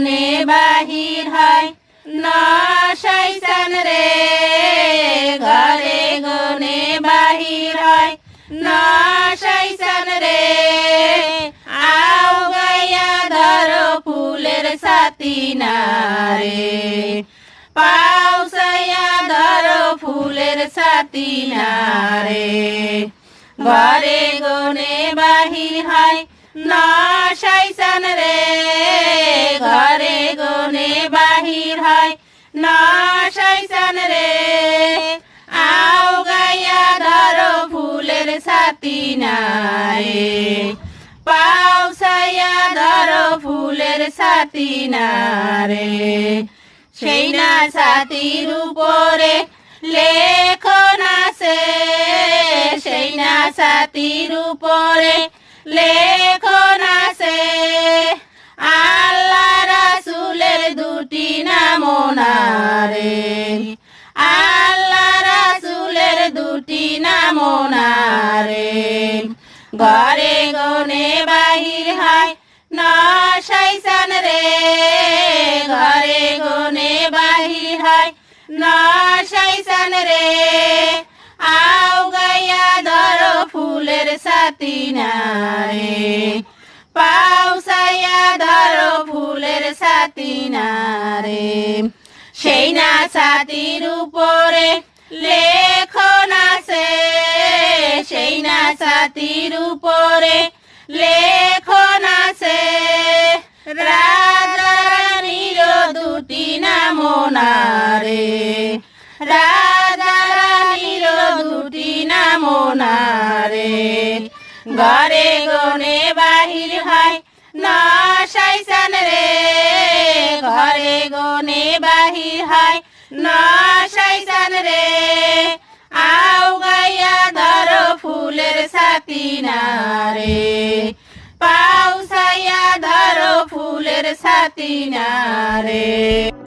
গনে বাহির হয়। নশাইসান রে, ঘরে গনে বাহির হয়। নশাইসান রে, আও গাইয়া ধরো ফুলের সাথী নারে পাউসাইয়া ধরো ফুলের সাথী নারে ঘরে গনে বাহির হয়। নশাইসান রে সাথী নারে পাউসাইয়া ধরো ফুলের সাথী নারে সেই না সাথীর উপরে লেখন আছে। সেই না সাথীর উপরে লেখন আছে। আল্লাহ রাসুলের দুটি নাম নারে আল্লাহ রাসুলের দুটি নাম নারে ঘরে গনে বাহির হয় নশাইসান রে। ঘরে গনে বাহির হয় নশাইসান রে। আও গাইয়া ধরো ফুলের সাথী নারে। পাউসাইয়া ধরো ফুলের সাথী নারে। সেই না সাথীর উপরে লেখন সেই উপরে লেখন আছে। রাজা রানীর দুটি নাম নারে রাজা রানীর দুটি নাম নারে ঘরে গনে বাহির হয় নশাইসান রে। ঘরে গনে বাহির হয় নশাইসান ফুলের সাথী নারে পাউসাইয়া ধরো ফুলের সাতিনারে। নারে